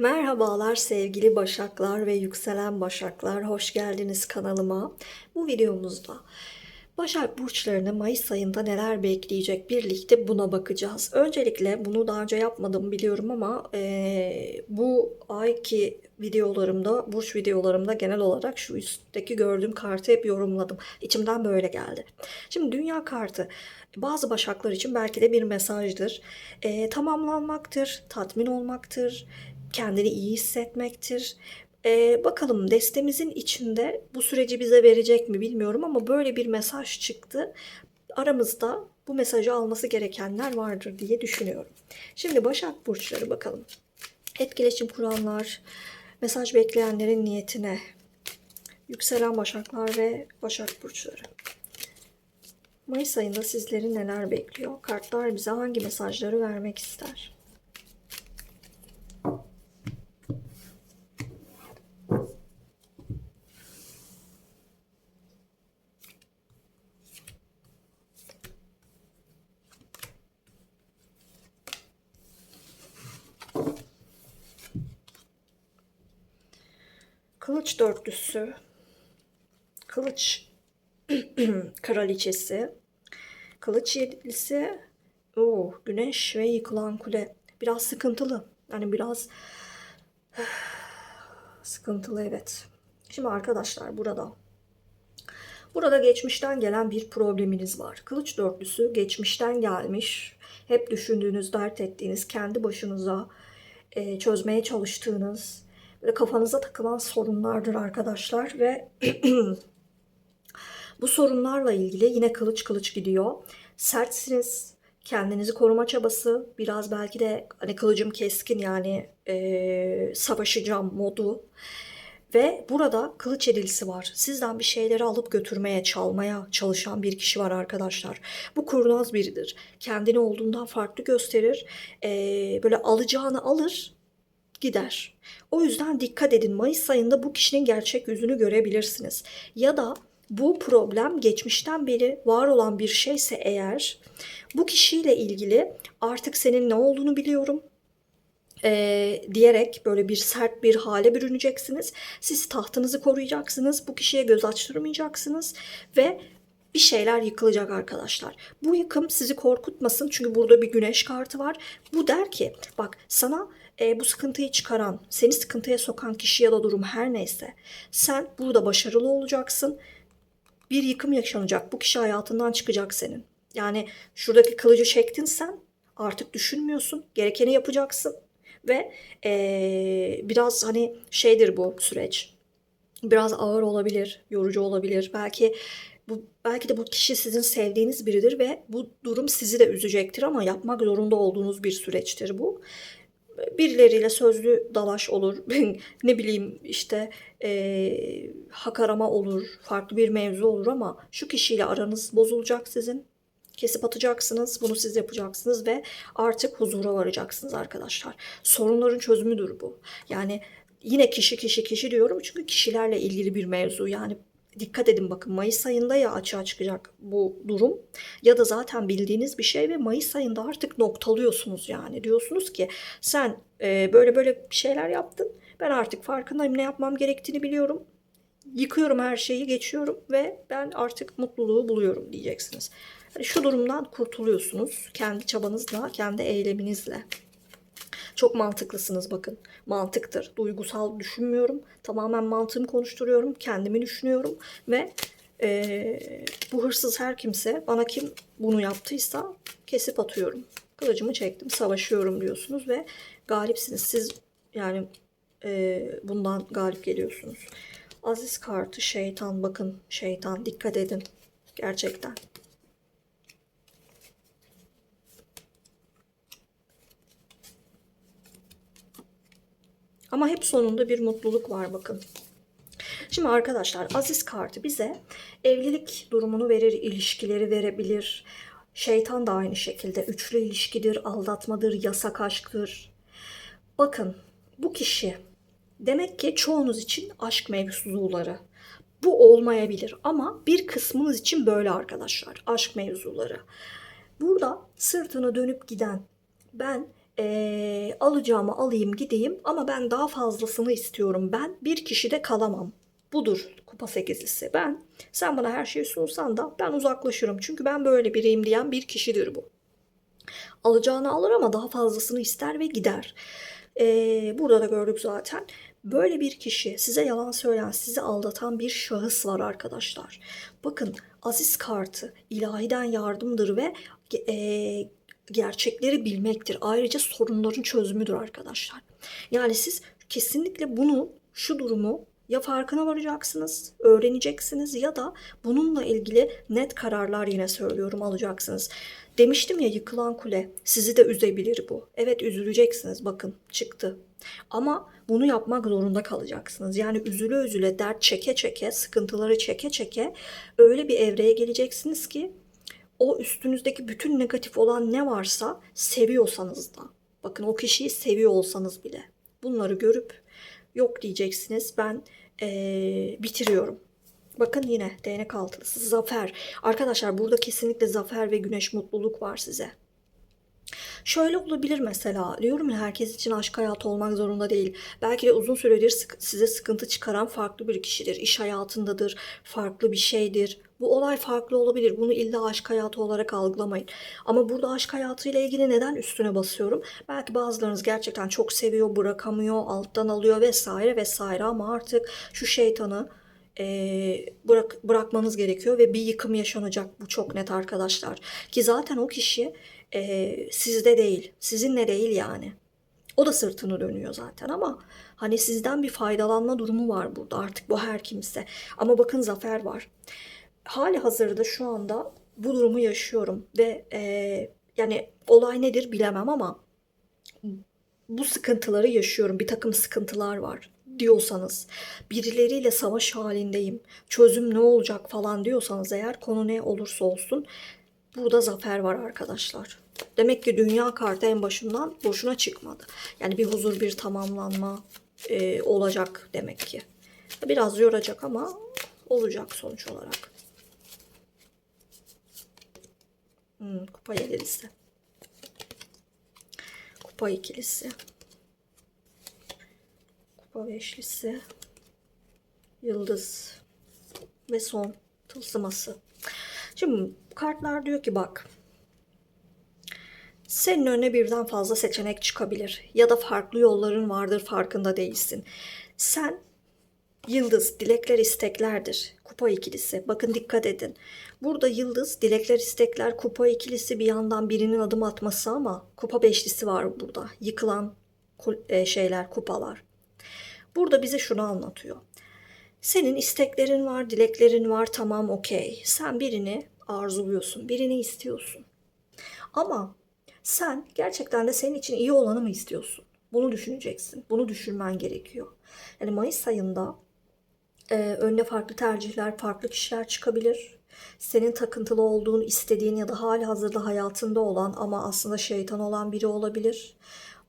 Merhabalar sevgili Başaklar ve yükselen Başaklar. Hoş geldiniz kanalıma. Bu videomuzda Başak burçlarını Mayıs ayında neler bekleyecek birlikte buna bakacağız. Öncelikle bunu daha önce yapmadım biliyorum ama eee, bu ayki videolarımda, burç videolarımda genel olarak şu üstteki gördüğüm kartı hep yorumladım. İçimden böyle geldi. Şimdi dünya kartı bazı başaklar için belki de bir mesajdır. Eee, tamamlanmaktır, tatmin olmaktır, kendini iyi hissetmektir. Ee, bakalım destemizin içinde bu süreci bize verecek mi bilmiyorum ama böyle bir mesaj çıktı. Aramızda bu mesajı alması gerekenler vardır diye düşünüyorum. Şimdi Başak Burçları bakalım. Etkileşim kuranlar, mesaj bekleyenlerin niyetine, yükselen Başaklar ve Başak Burçları. Mayıs ayında sizleri neler bekliyor? Kartlar bize hangi mesajları vermek ister? Kılıç dörtlüsü, kılıç kraliçesi, kılıç yedilisi, oo, güneş ve yıkılan kule. Biraz sıkıntılı. Yani biraz sıkıntılı evet. Şimdi arkadaşlar burada Burada geçmişten gelen bir probleminiz var. Kılıç dörtlüsü geçmişten gelmiş. Hep düşündüğünüz, dert ettiğiniz, kendi başınıza e, çözmeye çalıştığınız, böyle kafanıza takılan sorunlardır arkadaşlar ve bu sorunlarla ilgili yine kılıç kılıç gidiyor. Sertsiniz, kendinizi koruma çabası, biraz belki de hani kılıcım keskin yani e, savaşacağım modu. Ve burada kılıç edilisi var. Sizden bir şeyleri alıp götürmeye, çalmaya çalışan bir kişi var arkadaşlar. Bu kurnaz biridir. Kendini olduğundan farklı gösterir. Ee, böyle alacağını alır, gider. O yüzden dikkat edin. Mayıs ayında bu kişinin gerçek yüzünü görebilirsiniz. Ya da bu problem geçmişten beri var olan bir şeyse eğer bu kişiyle ilgili artık senin ne olduğunu biliyorum e, diyerek böyle bir sert bir hale bürüneceksiniz. Siz tahtınızı koruyacaksınız. Bu kişiye göz açtırmayacaksınız ve bir şeyler yıkılacak arkadaşlar. Bu yıkım sizi korkutmasın çünkü burada bir güneş kartı var. Bu der ki bak sana e, bu sıkıntıyı çıkaran, seni sıkıntıya sokan kişi ya da durum her neyse sen burada başarılı olacaksın. Bir yıkım yaşanacak. Bu kişi hayatından çıkacak senin. Yani şuradaki kılıcı çektin sen artık düşünmüyorsun. Gerekeni yapacaksın ve eee, biraz hani şeydir bu süreç. Biraz ağır olabilir, yorucu olabilir. Belki bu belki de bu kişi sizin sevdiğiniz biridir ve bu durum sizi de üzecektir ama yapmak zorunda olduğunuz bir süreçtir bu. Birileriyle sözlü dalaş olur. ne bileyim işte eee hak arama olur. Farklı bir mevzu olur ama şu kişiyle aranız bozulacak sizin. Kesip atacaksınız. Bunu siz yapacaksınız ve artık huzura varacaksınız arkadaşlar. Sorunların çözümüdür bu. Yani yine kişi kişi kişi diyorum çünkü kişilerle ilgili bir mevzu. Yani dikkat edin bakın Mayıs ayında ya açığa çıkacak bu durum ya da zaten bildiğiniz bir şey ve Mayıs ayında artık noktalıyorsunuz yani. Diyorsunuz ki sen e, böyle böyle şeyler yaptın. Ben artık farkındayım ne yapmam gerektiğini biliyorum. Yıkıyorum her şeyi, geçiyorum ve ben artık mutluluğu buluyorum diyeceksiniz. Hani şu durumdan kurtuluyorsunuz kendi çabanızla, kendi eyleminizle. Çok mantıklısınız bakın. Mantıktır. Duygusal düşünmüyorum. Tamamen mantığımı konuşturuyorum. Kendimi düşünüyorum. Ve eee, bu hırsız her kimse bana kim bunu yaptıysa kesip atıyorum. Kılıcımı çektim. Savaşıyorum diyorsunuz ve galipsiniz. Siz yani eee, bundan galip geliyorsunuz. Aziz kartı şeytan bakın şeytan dikkat edin. Gerçekten. Ama hep sonunda bir mutluluk var bakın. Şimdi arkadaşlar Aziz kartı bize evlilik durumunu verir, ilişkileri verebilir. Şeytan da aynı şekilde üçlü ilişkidir, aldatmadır, yasak aşktır. Bakın bu kişi demek ki çoğunuz için aşk mevzuları. Bu olmayabilir ama bir kısmınız için böyle arkadaşlar aşk mevzuları. Burada sırtını dönüp giden ben Ee, alacağımı alayım gideyim ama ben daha fazlasını istiyorum. Ben bir kişide kalamam. Budur kupa sekizlisi. Ben sen bana her şeyi sunsan da ben uzaklaşırım. Çünkü ben böyle biriyim diyen bir kişidir bu. Alacağını alır ama daha fazlasını ister ve gider. Ee, burada da gördük zaten. Böyle bir kişi size yalan söyleyen, sizi aldatan bir şahıs var arkadaşlar. Bakın aziz kartı ilahiden yardımdır ve e, gerçekleri bilmektir. Ayrıca sorunların çözümüdür arkadaşlar. Yani siz kesinlikle bunu, şu durumu ya farkına varacaksınız, öğreneceksiniz ya da bununla ilgili net kararlar yine söylüyorum alacaksınız. Demiştim ya yıkılan kule sizi de üzebilir bu. Evet üzüleceksiniz bakın çıktı. Ama bunu yapmak zorunda kalacaksınız. Yani üzüle üzüle dert çeke çeke, sıkıntıları çeke çeke öyle bir evreye geleceksiniz ki o üstünüzdeki bütün negatif olan ne varsa seviyorsanız da bakın o kişiyi seviyor olsanız bile bunları görüp yok diyeceksiniz ben ee, bitiriyorum. Bakın yine değnek altılısı zafer. Arkadaşlar burada kesinlikle zafer ve güneş mutluluk var size. Şöyle olabilir mesela diyorum ya herkes için aşk hayatı olmak zorunda değil. Belki de uzun süredir size sıkıntı çıkaran farklı bir kişidir. İş hayatındadır, farklı bir şeydir. Bu olay farklı olabilir. Bunu illa aşk hayatı olarak algılamayın. Ama burada aşk hayatıyla ilgili neden üstüne basıyorum? Belki bazılarınız gerçekten çok seviyor, bırakamıyor, alttan alıyor vesaire vesaire ama artık şu şeytanı eee, bırak, bırakmanız gerekiyor ve bir yıkım yaşanacak. Bu çok net arkadaşlar. Ki zaten o kişi eee, sizde değil, sizinle değil yani. O da sırtını dönüyor zaten ama hani sizden bir faydalanma durumu var burada artık bu her kimse. Ama bakın zafer var. Hali hazırda şu anda bu durumu yaşıyorum ve eee, yani olay nedir bilemem ama bu sıkıntıları yaşıyorum. Bir takım sıkıntılar var diyorsanız, birileriyle savaş halindeyim, çözüm ne olacak falan diyorsanız eğer konu ne olursa olsun burada zafer var arkadaşlar. Demek ki dünya kartı en başından boşuna çıkmadı. Yani bir huzur, bir tamamlanma e, olacak demek ki. Biraz yoracak ama olacak sonuç olarak. Hmm, kupa yedilisi. Kupa ikilisi. Kupa beşlisi. Yıldız. Ve son tılsıması. Şimdi kartlar diyor ki bak. Senin önüne birden fazla seçenek çıkabilir. Ya da farklı yolların vardır farkında değilsin. Sen Yıldız, dilekler isteklerdir. Kupa ikilisi. Bakın dikkat edin. Burada yıldız, dilekler istekler, kupa ikilisi bir yandan birinin adım atması ama kupa beşlisi var burada. Yıkılan e, şeyler, kupalar. Burada bize şunu anlatıyor. Senin isteklerin var, dileklerin var, tamam okey. Sen birini arzuluyorsun, birini istiyorsun. Ama sen gerçekten de senin için iyi olanı mı istiyorsun? Bunu düşüneceksin. Bunu düşünmen gerekiyor. Yani Mayıs ayında e, önüne farklı tercihler, farklı kişiler çıkabilir. Senin takıntılı olduğun, istediğin ya da hali hazırda hayatında olan ama aslında şeytan olan biri olabilir.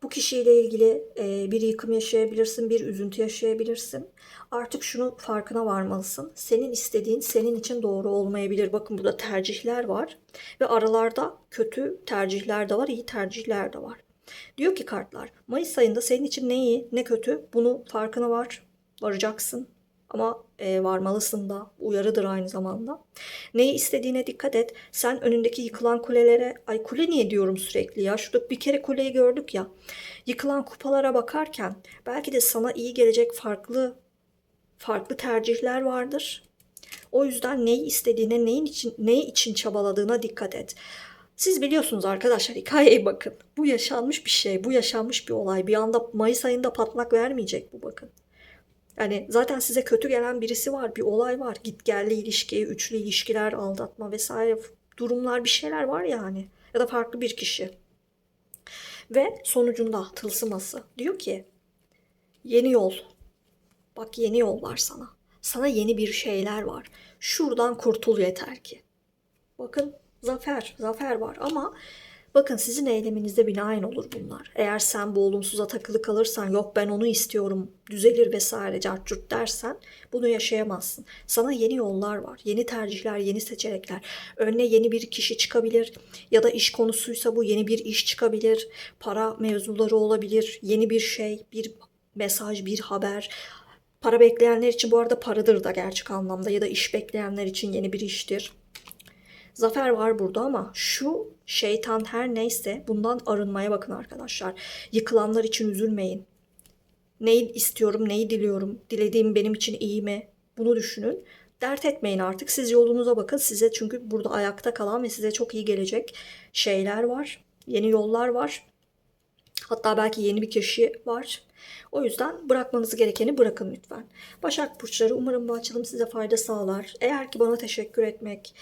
Bu kişiyle ilgili e, bir yıkım yaşayabilirsin, bir üzüntü yaşayabilirsin. Artık şunu farkına varmalısın. Senin istediğin senin için doğru olmayabilir. Bakın burada tercihler var ve aralarda kötü tercihler de var, iyi tercihler de var. Diyor ki kartlar, Mayıs ayında senin için ne iyi ne kötü bunu farkına var, varacaksın. Ama e, varmalısın da uyarıdır aynı zamanda. Neyi istediğine dikkat et. Sen önündeki yıkılan kulelere, ay kule niye diyorum sürekli ya. Şurada bir kere kuleyi gördük ya. Yıkılan kupalara bakarken belki de sana iyi gelecek farklı farklı tercihler vardır. O yüzden neyi istediğine, neyin için, neyi için çabaladığına dikkat et. Siz biliyorsunuz arkadaşlar hikayeye bakın. Bu yaşanmış bir şey, bu yaşanmış bir olay. Bir anda Mayıs ayında patlak vermeyecek bu bakın. Yani zaten size kötü gelen birisi var, bir olay var. Git gelli ilişki, üçlü ilişkiler, aldatma vesaire durumlar bir şeyler var yani. Ya da farklı bir kişi. Ve sonucunda tılsıması diyor ki yeni yol. Bak yeni yol var sana. Sana yeni bir şeyler var. Şuradan kurtul yeter ki. Bakın zafer, zafer var ama Bakın sizin eyleminizde binaen olur bunlar. Eğer sen bu olumsuza takılı kalırsan yok ben onu istiyorum düzelir vesaire cartçurt dersen bunu yaşayamazsın. Sana yeni yollar var. Yeni tercihler, yeni seçenekler. Önüne yeni bir kişi çıkabilir ya da iş konusuysa bu yeni bir iş çıkabilir. Para mevzuları olabilir. Yeni bir şey, bir mesaj, bir haber. Para bekleyenler için bu arada paradır da gerçek anlamda ya da iş bekleyenler için yeni bir iştir. Zafer var burada ama şu şeytan her neyse bundan arınmaya bakın arkadaşlar. Yıkılanlar için üzülmeyin. Neyi istiyorum, neyi diliyorum, dilediğim benim için iyi mi? Bunu düşünün. Dert etmeyin artık. Siz yolunuza bakın. Size çünkü burada ayakta kalan ve size çok iyi gelecek şeyler var. Yeni yollar var. Hatta belki yeni bir kişi var. O yüzden bırakmanız gerekeni bırakın lütfen. Başak Burçları umarım bu açılım size fayda sağlar. Eğer ki bana teşekkür etmek,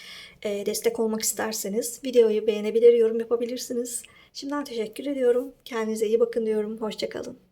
e, destek olmak isterseniz videoyu beğenebilir, yorum yapabilirsiniz. Şimdiden teşekkür ediyorum. Kendinize iyi bakın diyorum. Hoşçakalın.